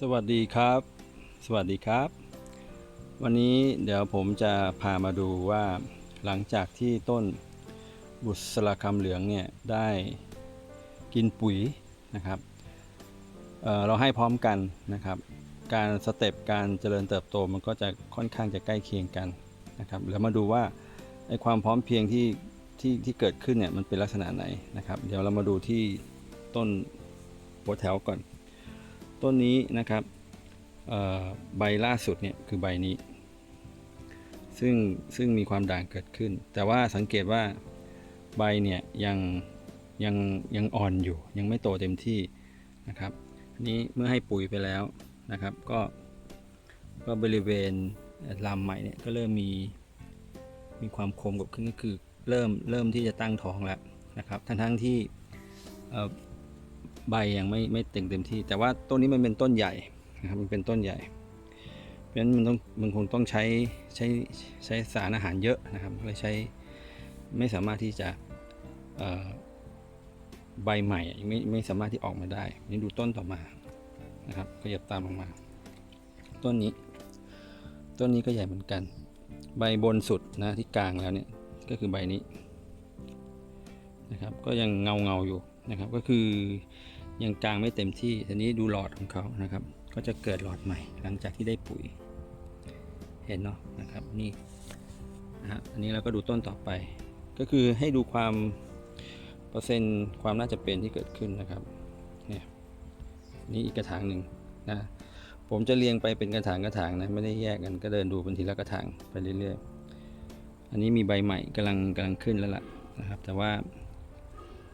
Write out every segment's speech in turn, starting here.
สวัสดีครับ สวัสดีครับ วันนี้เดี๋ยวผมจะพามาดูว่าหลังจากที่ต้นบุษราคำเหลืองเนี่ยได้กินปุ๋ยนะครับเเราให้พร้อมกันนะครับ การสเต็ปการเจริญเติบโตมันก็จะค่อนข้างจะใกล้เคียงกันนะครับแล้วมาดูว่าไอ้ความพร้อมเพียงที่ที่ที่เกิดขึ้นเนี่ยมันเป็นลักษณะไหนนะครับ เดี๋ยวเรามาดูที่ต้นหัวแถวก่อน ต้นนี้นะครับใบล่าสุดเนี่ยคือใบนี้ ซึ่งซึ่งมีความด่างเกิดขึ้น แต่ว่าสังเกตว่าใบเนี่ยยังยังยังอ่อนอยู่ ยังไม่โตเต็มที่นะครับอันนี้เมื่อให้ปุ๋ยไปแล้วนะครับ ก็ก็บริเวณลำใหม่เนี่ยก็เริ่มมีมีความคมกับขึ้นก็คือเริ่มเริ่มที่จะตั้งท้องแล้วนะครับ ทั้งทั้งที่ ใบยังไม่ไม่เต็มเต็มที่ แต่ว่าต้นนี้มันเป็นต้นใหญ่นะครับมันเป็นต้นใหญ่ เพราะฉะนั้นมันต้องมันคงต้องใช้ใช้ใช้สารอาหารเยอะนะครับเลยใช้ไม่สามารถที่จะใบใหม่ยังไม่ไม่สามารถที่ออกมาได้นี่ดูต้นต่อมานะครับขยับตามลงมา ต้นนี้ ต้นนี้ก็ใหญ่เหมือนกัน ใบบนสุดนะที่กลางแล้วเนี่ยก็คือใบนี้นะครับก็ยังเงาเงาอยู่นะครับก็คือ ยังกลางไม่เต็มที่ทีนี้ดูหลอดของเขานะครับ ก็จะเกิดหลอดใหม่ หลังจากที่ได้ปุ๋ย เห็นเนาะนะครับนี่นะฮะอันนี้เราก็ดูต้นต่อไป ก็คือให้ดูความเปอร์เซ็นต์ความน่าจะเป็นที่เกิดขึ้นนะครับเนี่ยนี่อีกกระถางหนึ่งนะผมจะเรียงไปเป็นกระถางกระถางนะไม่ได้แยกกันก็เดินดูเป็นทีละกระถางไปเรื่อยๆ อันนี้มีใบใหม่กำลังกำลังขึ้นแล้วล่ะนะครับ แต่ว่า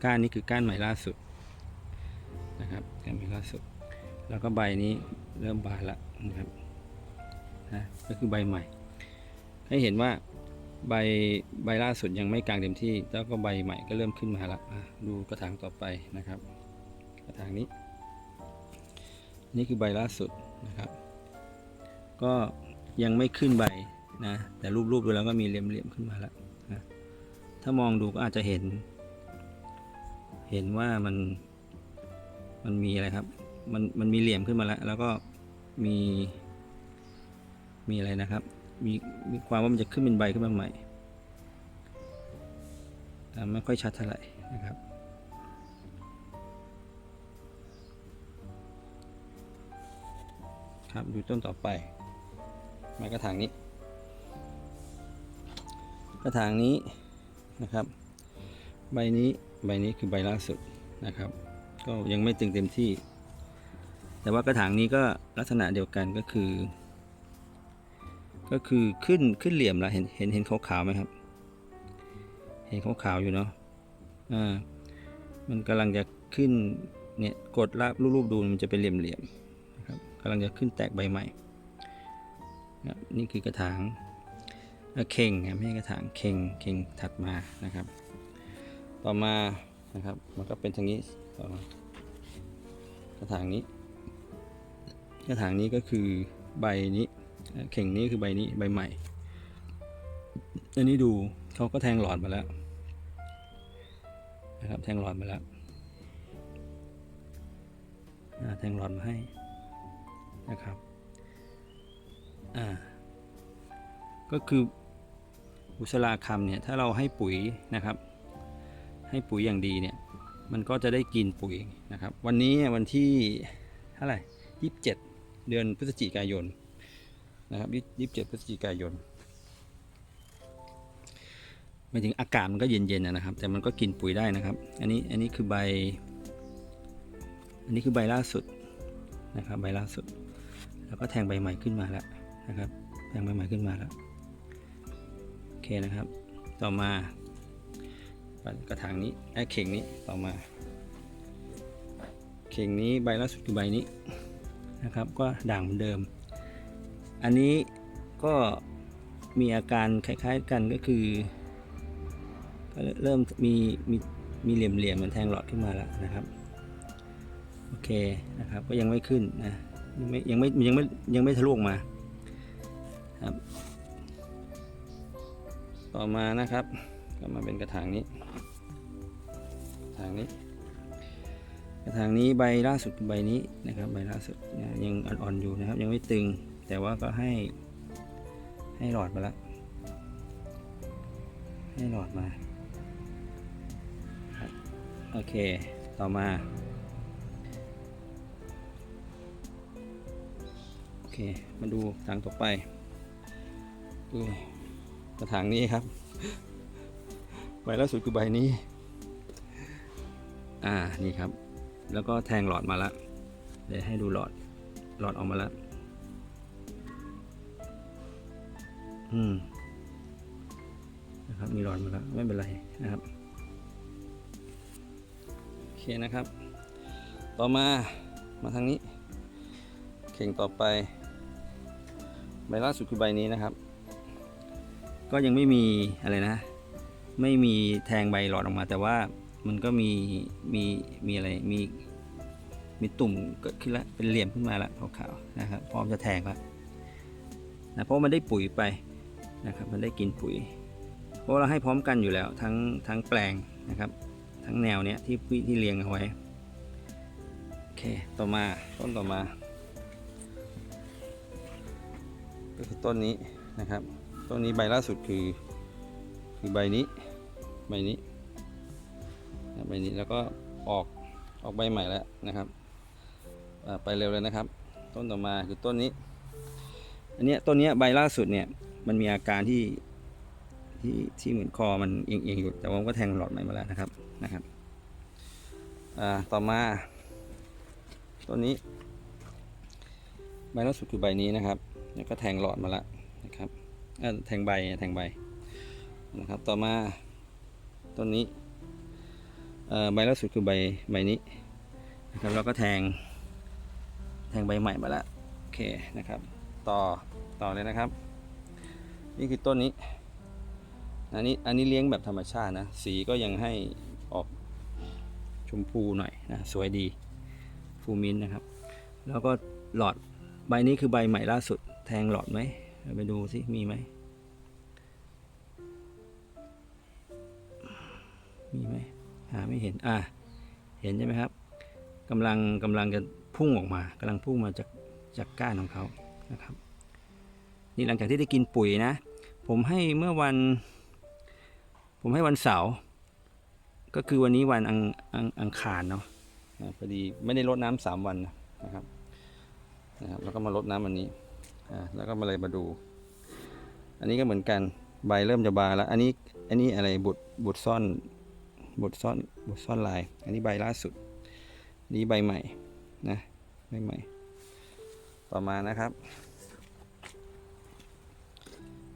ก้านนี้คือก้านใหม่ล่าสุด นะครับก้านใหม่ล่าสุดแล้วก็ใบนี้เริ่มบานแล้วนะครับนะก็คือใบใหม่ ให้เห็นว่าใบใบล่าสุดยังไม่กลางเต็มที่ แล้วก็ใบใหม่ก็เริ่มขึ้นมาละดูกระถางต่อไปนะครับ กระถางนี้ นี่คือใบล่าสุดนะครับ ก็ยังไม่ขึ้นใบนะแต่รูปๆดูแล้วก็มีเหลี่ยมๆขึ้นมาแล้วนะถ้ามองดูก็อาจจะเห็น เห็นว่ามัน มันมีอะไรครับ มันมันมีเหลี่ยมขึ้นมาแล้ว แล้วก็มี มีอะไรนะครับ มีมีความว่ามันจะขึ้นเป็นใบขึ้นมาใหม่แต่ไม่ค่อยชัดเท่าไหร่นะครับ ครับดูต้นต่อไปมากระถางนี้ กระถางนี้นะครับ ใบนี้ใบนี้คือใบล่าสุดนะครับ ก็ยังไม่ตึงเต็มที่ แต่ว่ากระถางนี้ก็ลักษณะเดียวกันก็คือ ก็คือขึ้นขึ้นเหลี่ยมแล้วเห็นเห็นเห็นขาวๆไหมครับ เห็นขาวๆอยู่เนาะอ่ามันกำลังจะขึ้นเนี่ยกดลากรูปๆดูมันจะเป็นเหลี่ยมๆนะครับกำลังจะขึ้นแตกใบใหม่นะนี่คือกระถางเอ่อเข่งนะไม่ใช่กระถางเข่งเข่งถัดมานะครับ ต่อมา นะครับ มันก็เป็นทางนี้กระถางนี้ กระถางนี้ก็คือใบนี้ เข่งนี้คือใบนี้ใบใหม่ อันนี้ดูเขาก็แทงหลอดมาแล้วนะครับแทงหลอดมาแล้วแทงหลอดมาให้นะครับ อ่า ก็คืออุสลาคำเนี่ย ถ้าเราให้ปุ๋ยนะครับ ให้ปุ๋ยอย่างดีเนี่ย มันก็จะได้กินปุ๋ยนะครับ วันนี้วันที่เท่าไหร่ยี่สิบเจ็ดเดือนพฤศจิกายนนะครับยี่สิบเจ็ดพฤศจิกายนหมายถึงอากาศมันก็เย็นๆนะนะครับ แต่มันก็กินปุ๋ยได้นะครับ อันนี้อันนี้คือใบ อันนี้คือใบล่าสุดนะครับ ใบล่าสุด แล้วก็แทงใบใหม่ขึ้นมาแล้วนะครับ แทงใบใหม่ขึ้นมาแล้ว โอเคนะครับ ต่อมา กระถางนี้ไอ้เข่งนี้ต่อมา เข่งนี้ใบล่าสุดคือใบนี้นะครับ ก็ด่างเหมือนเดิม อันนี้ก็มีอาการคล้ายๆกันก็คือก็เริ่มมีมีมีเหลี่ยมๆเหมือนแทงหลอดขึ้นมาแล้วนะครับโอเคนะครับก็ยังไม่ขึ้นนะยังไม่ยังไม่ยังไม่ยังไม่ทะลุออกมาครับ ต่อมานะครับ ก็มาเป็นกระถางนี้กระถางนี้ กระถางนี้ใบล่าสุดใบนี้นะครับใบล่าสุดยังอ่อนๆอยู่นะครับ ยังไม่ตึงแต่ว่าก็ให้ให้หลอดมาล้วให้หลอดมาโอเคต่อมาโอเคมาดูทางต่อไปดูกระถางนี้ครับ ใบล่าสุดคือใบนี้ อ่า นี่ครับ แล้วก็แทงหลอดมาแล้วเดี๋ยวให้ดูหลอด หลอดออกมาแล้วอืม นะครับ มีหลอดมาแล้วไม่เป็นไรนะครับ โอเคนะครับ ต่อมา มาทางนี้ เข่งต่อไป ใบล่าสุดคือใบนี้นะครับ ก็ยังไม่มีอะไรนะ ไม่มีแทงใบหลอดออกมา แต่ว่ามันก็มีมีมีอะไรมีมีตุ่มเกิดขึ้นแล้วเป็นเหลี่ยมขึ้นมาแล้วขาวๆนะครับพร้อมจะแทงแล้วนะเพราะมันได้ปุ๋ยไปนะครับมันได้กินปุ๋ย เพราะเราให้พร้อมกันอยู่แล้วทั้งทั้งแปลงนะครับทั้งแนวเนี้ยที่ที่เรียงเอาไว้โอเคต่อมาต้นต่อมาก็คือต้นนี้นะครับต้นนี้ใบล่าสุดคือคือใบนี้ ใบนี้ใบนี้แล้วก็ออกออกใบใหม่แล้วนะครับไปเร็วเลยนะครับ ต้นต่อมาคือต้นนี้อันเนี้ยต้นเนี้ยใบล่าสุดเนี่ยมันมีอาการที่ที่ที่เหมือนคอมันเอียงๆอยู่แต่ว่ามันก็แทงหลอดใหม่มาแล้วนะครับนะครับต่อมาต้นนี้ ใบล่าสุดคือใบนี้นะครับแล้วก็แทงหลอดมาแล้วนะครับแทงใบแทงใบนะครับต่อมา ต้นนี้ใบล่าสุดคือใบใบนี้นะครับแล้วก็แทง แทงใบใหม่มาแล้วโอเคนะครับ ต่อต่อเลยนะครับ นี่คือต้นนี้อันนี้อันนี้เลี้ยงแบบธรรมชาตินะสีก็ยังให้ออกชมพูหน่อยนะสวยดีฟูมินท์นะครับ แล้วก็หลอดใบนี้คือใบใหม่ล่าสุด แทงหลอดไหมไปดูสิมีไหม มีไหมหาไม่เห็นอะเห็นใช่ไหมครับกำลังกำลังจะพุ่งออกมากำลังพุ่งมาจากจากก้านของเขานะครับ นี่หลังจากที่ได้กินปุ๋ยนะ ผมให้เมื่อวัน ผมให้วันเสาร์ก็คือวันนี้วันอังอังอังคารเนาะอ่าพอดีไม่ได้รดน้ำสามวันนะครับนะครับแล้วก็มาลดน้ำอันนี้อ่าแล้วก็มาเลยมาดู อันนี้ก็เหมือนกันใบเริ่มจะบานแล้ว อันนี้อันนี้อะไรบุดบุดซ่อน บุดซ่อนบุดซ่อนลาย อันนี้ใบล่าสุดนนี้ใบใหม่นะใบใหม่ ต่อมานะครับ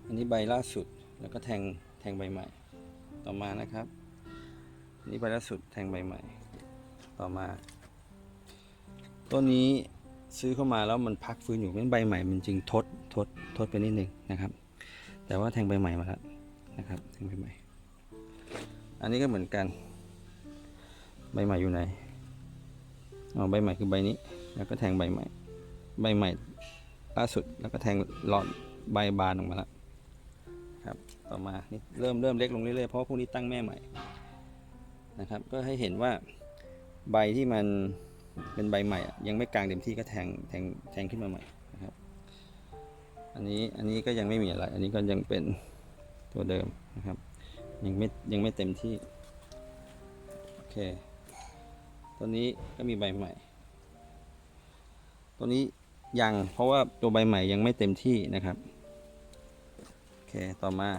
อันนี้ใบล่าสุดแล้วก็แทงแทงใบใหม่ ต่อมานะครับอันนี้ใบล่าสุดแทงใบใหม่ ต่อมาต้นนี้ซื้อเข้ามาแล้วมันพักฟื้นอยู่เป็นใบใหม่มันจึงทดทดทดไปนิดนึงนะครับ แต่ว่าแทงใบใหม่มาแล้วนะครับ แทงใบใหม่ อันนี้ก็เหมือนกัน ใบใหม่อยู่ไหนอ๋อใบใหม่คือใบนี้ แล้วก็แทงใบใหม่ ใบใหม่ล่าสุดแล้วก็แทงหลอดใบบานออกมาแล้วครับต่อมานี่เริ่มเริ่มเล็กลงเรื่อยๆเพราะพวกนี้ตั้งแม่ใหม่นะครับ ก็ให้เห็นว่าใบที่มันเป็นใบใหม่ยังไม่กลางเต็มที่ก็แทงแทงแทงขึ้นมาใหม่นะครับ อันนี้อันนี้ก็ยังไม่มีอะไร อันนี้ก็ยังเป็นตัวเดิมนะครับ ยังไม่ยังไม่เต็มที่ โอเค ตัวนี้ก็มีใบใหม่ ตัวนี้ยังเพราะว่าตัวใบใหม่ยังไม่เต็มที่นะครับ โอเค ต่อมา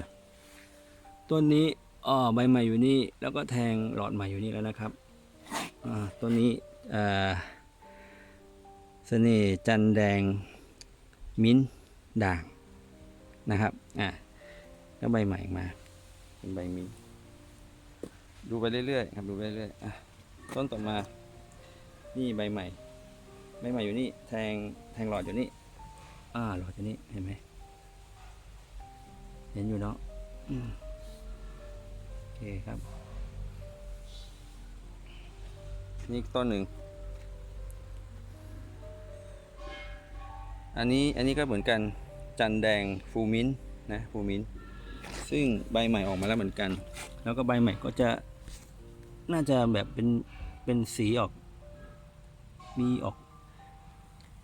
ต้นนี้อ๋อใบใหม่อยู่นี่ แล้วก็แทงหลอดใหม่อยู่นี่แล้วนะครับต้นนี้เอ่อเสน่ห์จันแดงมิ้นด่างนะครับ อะแล้วใบใหม่มา เป็นใบมิ้นท์ดูไปเรื่อยๆครับดูไปเรื่อยๆต้นต่อมา นี่ใบใหม่ ใบใหม่อยู่นี่ แทงแทงหลอดอยู่นี่ อ่าหลอดอยู่นี่เห็นไหมเห็นอยู่เนาะโอเคครับ นี่ต้นหนึ่ง อันนี้อันนี้ก็เหมือนกันจันแดงฟูมินท์นะฟูมิน ซึ่งใบใหม่ออกมาแล้วเหมือนกัน แล้วก็ใบใหม่ก็จะน่าจะแบบเป็นเป็นสีออก มีออก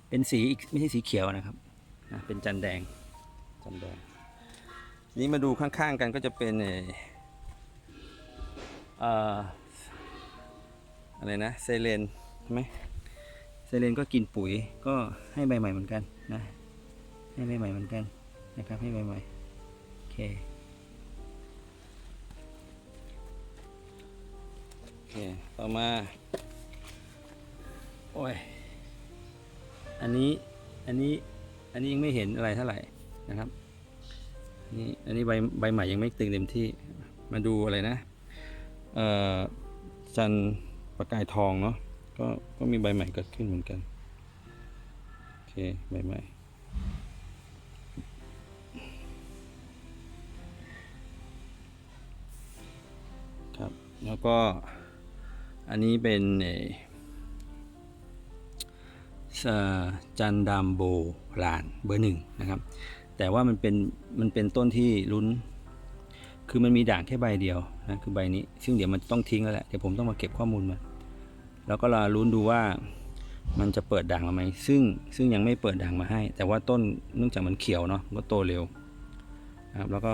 เป็นสีอีกไม่ใช่สีเขียวนะครับเป็นจันแดงจันแดง นี้มาดูข้างๆกันก็จะเป็นเอเอ่ออะไรนะเซเลนใช่ไหมเซเลนก็กินปุ๋ยก็ให้ใบใหม่เหมือนกันนะให้ใบใหม่เหมือนกันนะครับให้ใบใหม่โอเค เคต่อมา โอ้ย อันนี้ อันนี้ อันนี้ยังไม่เห็นอะไรเท่าไหร่นะครับ นี่ อันนี้ใบใบใหม่ยังไม่ตึงเต็มที่ มาดูอะไรนะ เอ่อ จันประกายทองเนาะ ก็ ก็มีใบใหม่เกิดขึ้นเหมือนกัน โอเค ใบใหม่ครับ แล้วก็ อันนี้เป็นจันดามโบรานเบอร์หนึ่งนะครับ แต่ว่ามันเป็นมันเป็นต้นที่ลุ้น คือมันมีด่างแค่ใบเดียวนะคือใบนี้ ซึ่งเดี๋ยวมันต้องทิ้งแล้วแหละ เดี๋ยวผมต้องมาเก็บข้อมูลมาแล้วก็รอลุ้นดูว่ามันจะเปิดด่างมาไหมซึ่งซึ่งยังไม่เปิดด่างมาให้ แต่ว่าต้นเนื่องจากมันเขียวเนาะมันก็โตเร็วนะครับแล้วก็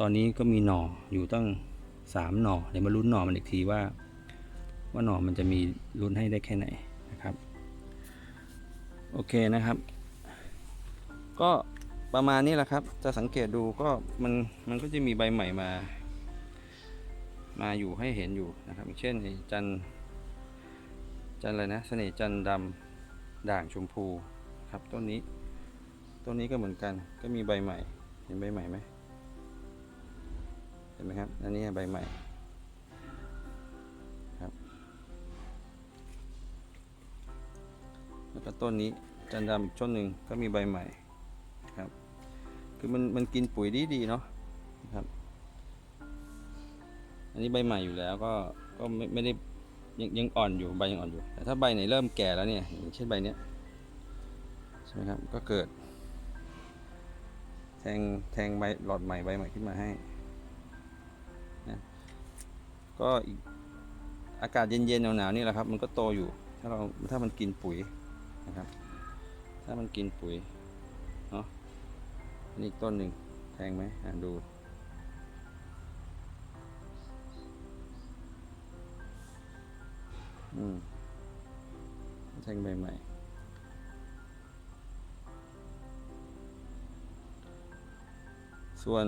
ตอนนี้ก็มีหน่ออยู่ตั้งสามหน่อเดี๋ยวมาลุ้นหน่อมันอีกทีว่า ว่าหน่อมันจะมีลุ้นให้ได้แค่ไหนนะครับ โอเคนะครับ ก็ประมาณนี้แหละครับ จะสังเกตดูก็มันมันก็จะมีใบใหม่มา มาอยู่ให้เห็นอยู่นะครับ เช่นจันจันอะไรนะ เสน่ห์จันดำด่างชมพูครับต้นนี้ ต้นนี้ก็เหมือนกัน ก็มีใบใหม่ เห็นใบใหม่ไหมเห็นไหมครับ อันนี้ใบใหม่ แล้วก็ต้นนี้จันดำอีกต้นหนึ่งก็มีใบใหม่ครับ คือมันมันกินปุ๋ยดีดีเนาะนะครับ อันนี้ใบใหม่อยู่แล้วก็ก็ไม่ไม่ได้ยังยังอ่อนอยู่ใบยังอ่อนอยู่ แต่ถ้าใบไหนเริ่มแก่แล้วเนี่ยอย่างเช่นใบเนี้ยใช่ไหมครับก็เกิด แทงแทงใบหลอดใหม่ใบใหม่ขึ้นมาให้นะก็อีกอากาศเย็นๆหนาวๆนี่แหละครับ มันก็โตอยู่ ถ้าเราถ้ามันกินปุ๋ย นะครับ ถ้ามันกินปุ๋ยเนาะอันนี้อีกต้นหนึ่งแทงไหมอะดูอืมแทงใบใหม่ส่วน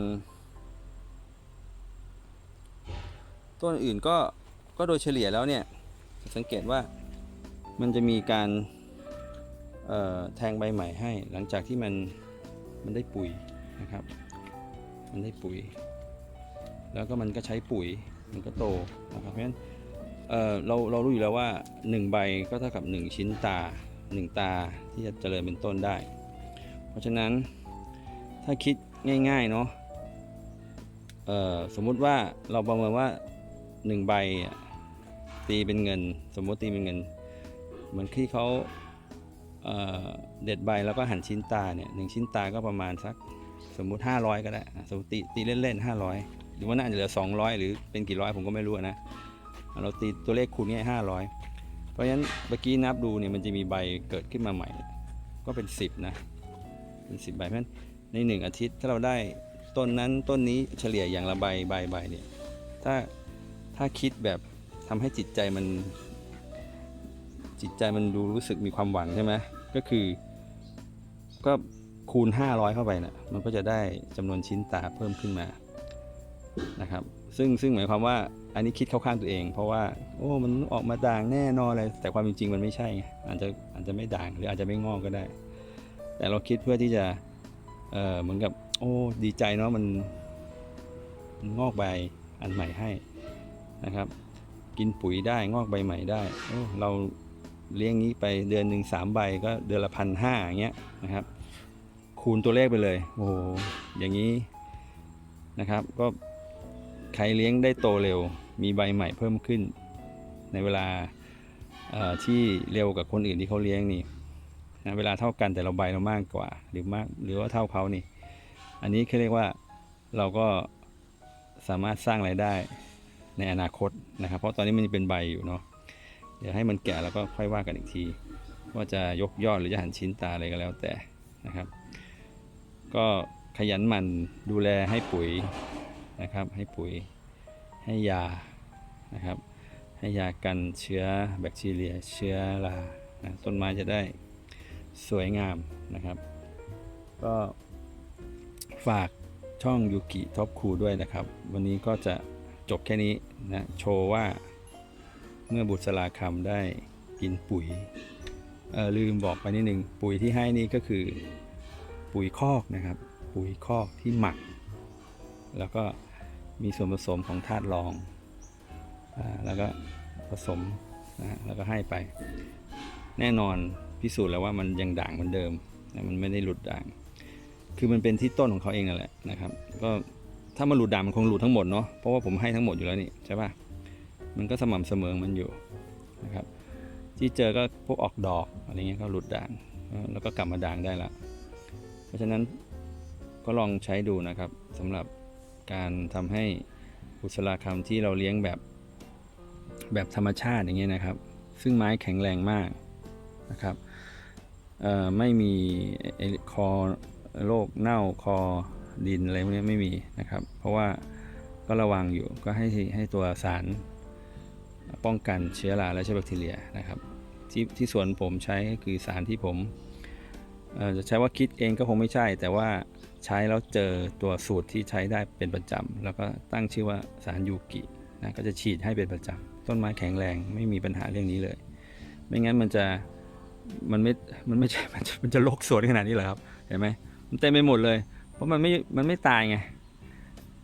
ต้นอื่นก็ก็โดยเฉลี่ยแล้วเนี่ย สังเกตว่ามันจะมีการ แทงใบใหม่ให้ หลังจากที่มันมันได้ปุ๋ยนะครับ มันได้ปุ๋ย แล้วก็มันก็ใช้ปุ๋ยมันก็โตนะครับเพราะฉะนั้นเเราเรารู้อยู่แล้วว่า 1 ใบก็เท่ากับ 1 ชิ้นตา 1 ตาที่จะเจริญเป็นต้นได้ เพราะฉะนั้นถ้าคิดง่ายๆเนาะสมมุติว่าเราประเมินว่า 1 ใบตีเป็นเงิน สมมติตีเป็นเงิน เหมือนที่เขา เด็ดใบแล้วก็หั่นชิ้นตาเนี่ยหนึ่งชิ้นตาก็ประมาณสักสมมุติ 500 ก็ได้สมมติตีเล่นๆ500 หรือว่าน่าจะเหลือ 200 หรือเป็นกี่ร้อยผมก็ไม่รู้นะ เราตีตัวเลขคูณง่าย500 เพราะฉะนั้นเมื่อกี้นับดูเนี่ยมันจะมีใบเกิดขึ้นมาใหม่ ก็เป็น 10 นะ เป็น 10 ใบเพราะฉะนั้นใน 1 อาทิตย์ถ้าเราได้ต้นนั้นต้นนี้เฉลี่ยอย่างละใบใบใบเนี่ยถ้าถ้าคิดแบบทำให้จิตใจมันจิตใจมันดูรู้สึกมีความหวังใช่ไหม ก็คือ ก็คูณ 500 เข้าไปนะมันก็จะได้จำนวนชิ้นตาเพิ่มขึ้นมานะครับ ซึ่งซึ่งหมายความว่าอันนี้คิดเข้าข้างตัวเอง เพราะว่า โอ้มันออกมาด่างแน่นอนเลยแต่ความจริงมันไม่ใช่ไงอาจจะอาจจะไม่ด่างหรืออาจจะไม่งอกก็ได้ แต่เราคิดเพื่อที่จะเออเหมือนกับ โอ้ดีใจเนาะมันงอกใบอันใหม่ให้นะครับ กินปุ๋ยได้งอกใบใหม่ได้เรา เลี้ยงนี้ไปเดือนหนึ่งสามใบก็เดือนละพันห้าอย่างเงี้ยนะครับ คูณตัวเลขไปเลย โอ้โหอย่างนี้นะครับ ก็ใครเลี้ยงได้โตเร็ว มีใบใหม่เพิ่มขึ้น ในเวลาที่เร็วกับคนอื่นที่เขาเลี้ยงนี่นะเวลาเท่ากันแต่เราใบเรามากกว่า หรือมากหรือว่าเท่าเขานี่ อันนี้เขาเรียกว่าเราก็สามารถสร้างรายได้ในอนาคตนะครับ เพราะตอนนี้มันเป็นใบอยู่เนาะ เดี๋ยวให้มันแก่แล้วก็ค่อยว่ากันอีกที ว่าจะยกยอดหรือจะหันชิ้นตาอะไรก็แล้วแต่นะครับ ก็ขยันหมั่นดูแลให้ปุ๋ยนะครับ ให้ปุ๋ยให้ยานะครับ ให้ยากันเชื้อแบคทีเรีย เชื้อรานะต้นไม้จะได้สวยงามนะครับ ก็ฝากช่องยูกิท็อปคูด้วยนะครับ วันนี้ก็จะจบแค่นี้นะ โชว์ว่า เมื่อบุษราคำได้กินปุ๋ยลืมบอกไปนิดนึงปุ๋ยที่ให้นี่ก็คือปุ๋ยคอกนะครับ ปุ๋ยคอกที่หมัก แล้วก็มีส่วนผสมของธาตุรองอแล้วก็ผสมนะแล้วก็ให้ไป แน่นอนพิสูจน์แล้วว่ามันยังด่างเหมือนเดิมนะมันไม่ได้หลุดด่าง คือมันเป็นที่ต้นของเขาเองนั่นแหละนะครับ ก็ถ้ามันหลุดด่างมันคงหลุดทั้งหมดเนาะเพราะว่าผมให้ทั้งหมดอยู่แล้วนี่ใช่ปะ มันก็สม่ำเสมอมันอยู่นะครับ ที่เจอก็พวกออกดอกอะไรเงี้ยก็หลุดด่างแล้วก็กลับมาด่างได้ละเพราะฉะนั้นก็ลองใช้ดูนะครับสำหรับการทำให้บุษราคำที่เราเลี้ยงแบบแบบธรรมชาติอย่างเงี้ยนะครับ ซึ่งไม้แข็งแรงมากนะครับไม่มีไอ้คอโรคเน่าคอดินอะไรพวกนี้ไม่มีนะครับ เพราะว่าก็ระวังอยู่ก็ให้ให้ตัวสาร ป้องกันเชื้อราและเชื้อแบคทีเรียนะครับที่ที่สวนผมใช้ก็คือสารที่ผมจะใช้ว่าคิดเองก็คงไม่ใช่ แต่ว่าใช้แล้วเจอตัวสูตรที่ใช้ได้เป็นประจำแล้วก็ตั้งชื่อว่าสารยูกินะก็จะฉีดให้เป็นประจำต้นไม้แข็งแรงไม่มีปัญหาเรื่องนี้เลย ไม่งั้นมันจะมันไม่มันไม่ใช่มันจะมันจะลกสวนขนาดนี้เหรอครับเห็นไหมมันเต็มไปหมดเลย เพราะมันไม่มันไม่ตายไง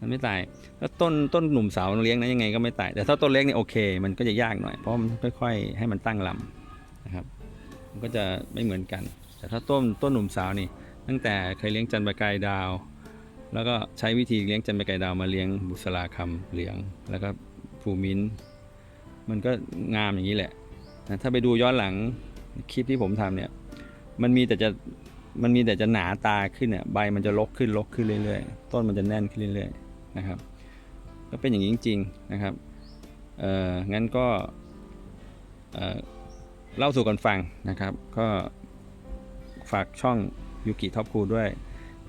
มันไม่ตายแล้วต้นต้นหนุ่มสาวเลี้ยงนะยังไงก็ไม่ตายแต่ถ้าต้นเล็กเนี่ยโอเค มันก็จะยากหน่อยเพราะมันค่อยๆ ให้มันตั้งลำนะครับ มันก็จะไม่เหมือนกัน แต่ถ้าต้นต้นหนุ่มสาวนี่ ตั้งแต่เคยเลี้ยงจันทร์ประกายดาว แล้วก็ใช้วิธีเลี้ยงจันทร์ประกายดาวมาเลี้ยงบุษราคำเหลืองแล้วก็ภูมินมันก็งามอย่างนี้แหละนะถ้าไปดูย้อนหลังคลิปที่ผมทำเนี่ยมันมีแต่จะมันมีแต่จะหนาตาขึ้นเนี่ยใบมันจะลกขึ้นลกขึ้นเรื่อยๆ ต้นมันจะแน่นขึ้นเรื่อยๆ นะครับ ก็เป็นอย่างนี้จริง ๆนะครับเอ่องั้นก็เอ่อเล่าสู่กันฟังนะครับ ก็ฝากช่องยูกิท็อปคูด้วย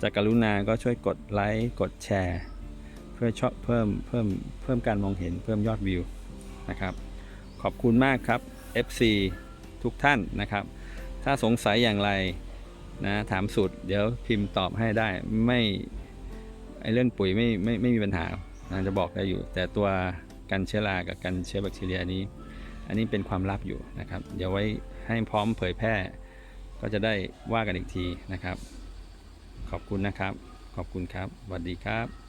จากกรุณาก็ช่วยกดไลค์กดแชร์ เพื่อชอบเพิ่มเพิ่มเพิ่มการมองเห็นเพิ่มยอดวิวนะครับ ขอบคุณมากครับ FC ทุกท่านนะครับ ถ้าสงสัยอย่างไรนะถามสูตรเดี๋ยวพิมพ์ตอบให้ได้ไม่ ไอ้เรื่องปุ๋ยไม่ไม่ไม่มีปัญหาจะบอกได้อยู่ แต่ตัวกันเชื้อรากับกันเชื้อแบคทีเรียนี้ อันนี้เป็นความลับอยู่นะครับ เดี๋ยวไว้ให้พร้อมเผยแพร่ ก็จะได้ว่ากันอีกทีนะครับ ขอบคุณนะครับ ขอบคุณครับสวัสดีครับ